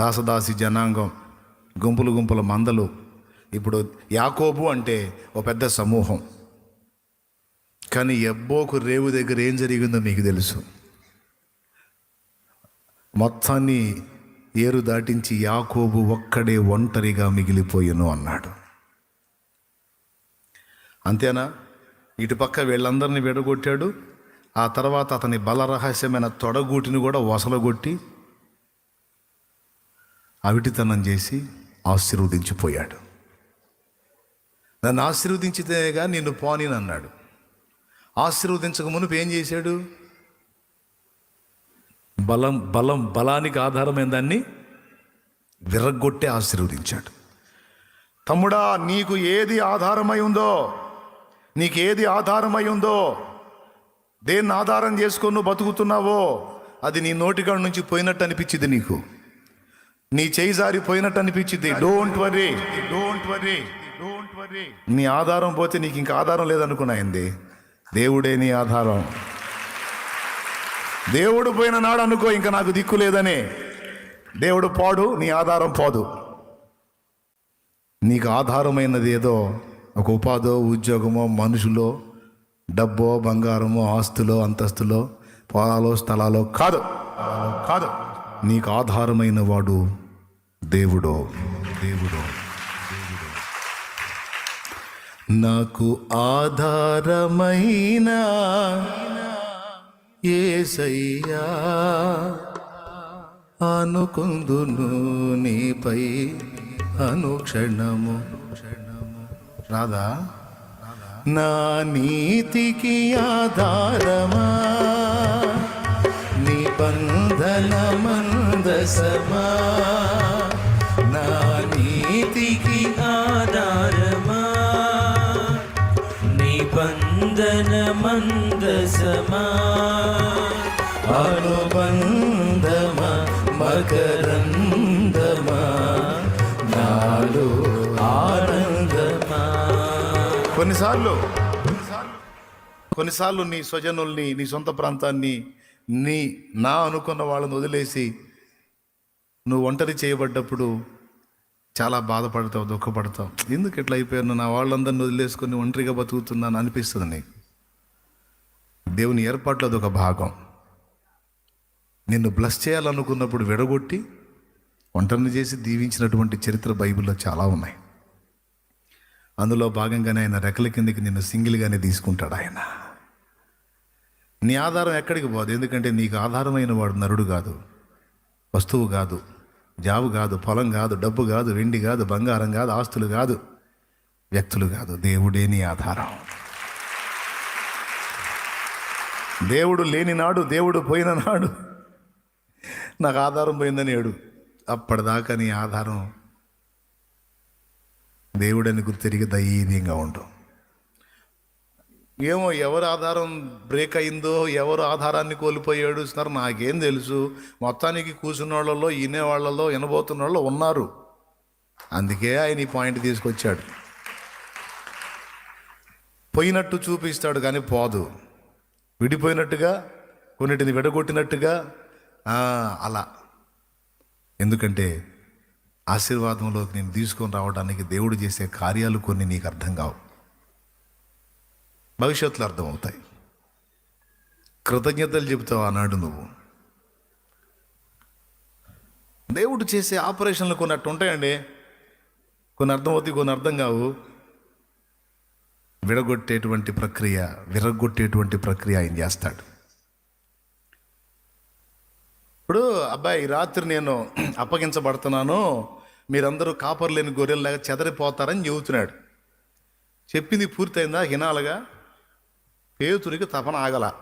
దాసదాసి జనాంగం గుంపులు గుంపుల మందలు. ఇప్పుడు యాకోబు అంటే ఒక పెద్ద సమూహం. కానీ ఎబ్బోకు రేవు దగ్గర ఏం జరిగిందో మీకు తెలుసు. మొత్తాన్ని ఏరు దాటించి యాకోబు ఒక్కడే ఒంటరిగా మిగిలిపోయాను అన్నాడు. అంతేనా? ఇటుపక్క వీళ్ళందరినీ విడగొట్టాడు. ఆ తర్వాత అతని బలరహస్యమైన తొడగూటిని కూడా వసలగొట్టి అవిటితనం చేసి ఆశీర్వదించిపోయాడు. నన్ను ఆశీర్వదించితేగా నిన్ను పోనీని అన్నాడు. ఆశీర్వదించక మునుపు ఏం చేశాడు? బలం బలం బలానికి ఆధారమైన దాన్ని విరగ్గొట్టే ఆశీర్వదించాడు. తమ్ముడా నీకు ఏది ఆధారమై ఉందో నీకు ఏది ఆధారమై ఉందో దేన్ని ఆధారం చేసుకొని నువ్వు బతుకుతున్నావో అది నీ నోటికాడ నుంచి పోయినట్టు అనిపించింది నీకు. నీ చేయి జారిపోయినట్టు అనిపించింది don't worry don't worry don't worry నీ ఆధారం పోతే నీకు ఇంకా ఆధారం లేదనుకున్నాయింది దేవుడే నీ ఆధారం. దేవుడు పోయిన నాడు అనుకో ఇంకా నాకు దిక్కు లేదని. దేవుడు పాడు నీ ఆధారం పోదు. నీకు ఆధారమైనది ఏదో ఒక ఉపాధో ఉద్యోగమో మనుషులో డబ్బో బంగారమో ఆస్తులో అంతస్తులో పొలాలో స్థలాలో కాదు. కాదు. నీకు ఆధారమైన వాడు దేవుడో. దేవుడో. నాకు ఆధారమైన ఏసయ్యా అనుకుందును నీపై అనుక్షణము. రాధా నా నీతికి ఆధారమా? మందసమా నా నీతికి ఆధారమా? నిబంధన మందసమా? అనుబంధమా? మకరందమా? నాలో ఆనందమా? కొన్నిసార్లు కొన్నిసార్లు నీ స్వజనుల్ని నీ సొంత ప్రాంతాన్ని నీ నా అనుకున్న వాళ్ళని వదిలేసి నువ్వు ఒంటరి చేయబడ్డప్పుడు చాలా బాధపడతావు దుఃఖపడతావు. ఎందుకు ఇట్లా అయిపోయాను నా వాళ్ళందరిని వదిలేసుకొని ఒంటరిగా బతుకుతున్నాను అనిపిస్తుంది నీకు. దేవుని ఏర్పాట్లో అది ఒక భాగం. నిన్ను బ్లస్ చేయాలనుకున్నప్పుడు విడగొట్టి ఒంటరిని చేసి దీవించినటువంటి చరిత్ర బైబిల్లో చాలా ఉన్నాయి. అందులో భాగంగానే ఆయన రెక్కల కిందకి నిన్ను సింగిల్గానే తీసుకుంటాడు ఆయన. నీ ఆధారం ఎక్కడికి పోదు? ఎందుకంటే నీకు ఆధారమైన వాడు నరుడు కాదు వస్తువు కాదు. జాబు కాదు పొలం కాదు డబ్బు కాదు వెండి కాదు బంగారం కాదు ఆస్తులు కాదు వ్యక్తులు కాదు. దేవుడే నీ ఆధారం. దేవుడు లేని నాడు దేవుడు పోయిన నాడు నాకు ఆధారం పోయిందని ఏడు. అప్పటిదాకా నీ ఆధారం దేవుడని గుర్తిరిగి దయనీయంగా ఉంటాం ఏమో ఎవరు ఆధారం బ్రేక్ అయిందో ఎవరు ఆధారాన్ని కోల్పోయి ఏడుస్తున్నారు నాకేం తెలుసు. మొత్తానికి కూర్చున్న వాళ్ళలో ఈనే వాళ్ళలో వినబోతున్న వాళ్ళు ఉన్నారు. అందుకే ఆయన ఈ పాయింట్ తీసుకొచ్చాడు. పోయినట్టు చూపిస్తాడు కానీ పోదు. విడిపోయినట్టుగా కొన్నిటిని విడగొట్టినట్టుగా అలా. ఎందుకంటే ఆశీర్వాదంలోకి నేను తీసుకొని రావడానికి దేవుడు చేసే కార్యాలు కొన్ని నీకు అర్థం కావు. భవిష్యత్తులో అర్థమవుతాయి. కృతజ్ఞతలు చెబుతావు ఆనాడు నువ్వు. దేవుడు చేసే ఆపరేషన్లు కొన్నట్టు ఉంటాయండి. కొన్ని అర్థమవుతాయి కొన్ని అర్థం కావు. విడగొట్టేటువంటి ప్రక్రియ విరగొట్టేటువంటి ప్రక్రియ ఆయన చేస్తాడు. ఇప్పుడు అబ్బాయి రాత్రి నేను అప్పగించబడుతున్నాను. మీరందరూ కాపర్ లేని గొర్రెల్లాగా చెదరిపోతారని చెబుతున్నాడు. చెప్పింది పూర్తయిందా? హినాలుగా పేతురికి తపన ఆగల.